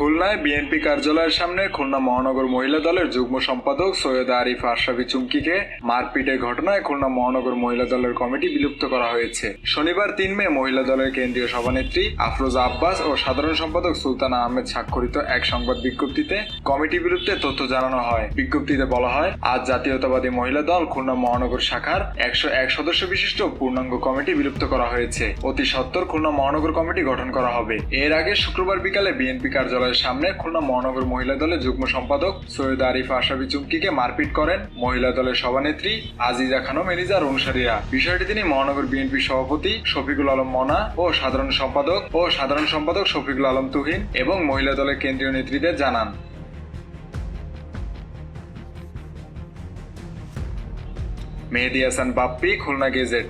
খুলনায় বিএনপি কার্যালয়ের সামনে খুলনা মহানগর মহিলা দলের যুগ্ম সম্পাদক সৈয়দ আরিফ আশরাফি চুমকিকে মারপিটের ঘটনায় খুলনা মহানগর মহিলা দলের কমিটি বিলুপ্ত করা হয়েছে। শনিবার তিন মে মহিলা দলের কেন্দ্রীয় সভানেত্রী আফরোজা আব্বাস ও সাধারণ সম্পাদক সুলতানা আহমেদ স্বাক্ষরিত এক সংবাদ বিজ্ঞপ্তিতে কমিটি বিলুপ্তের তথ্য জানানো হয়। বিজ্ঞপ্তিতে বলা হয়, আজ জাতীয়তাবাদী মহিলা দল খুলনা মহানগর শাখার একশো এক সদস্য বিশিষ্ট পূর্ণাঙ্গ কমিটি বিলুপ্ত করা হয়েছে। অতি সত্বর খুলনা মহানগর কমিটি গঠন করা হবে। এর আগে শুক্রবার বিকালে বিএনপি কার্যালয়ের সামনে খুলনা মহানগর মহিলা দলের যুগ্ম সম্পাদক সৈয়দ আরিফ আশাবি চুমকিকে মারপিট করেন মহিলা দলের সভানেত্রী আজিজা খানম এলিজার অনুসারীরা বিষয়টি তিনি মহানগর বিএনপি সভাপতি শফিকুল আলম মনা ও সাধারণ সম্পাদক ও সাধারণ সম্পাদক শফিকুল আলম তুহিন এবং মহিলা দলের কেন্দ্রীয় নেত্রীদের জানান। মেহেদি হাসান বাপ্পি, খুলনা গেজেট।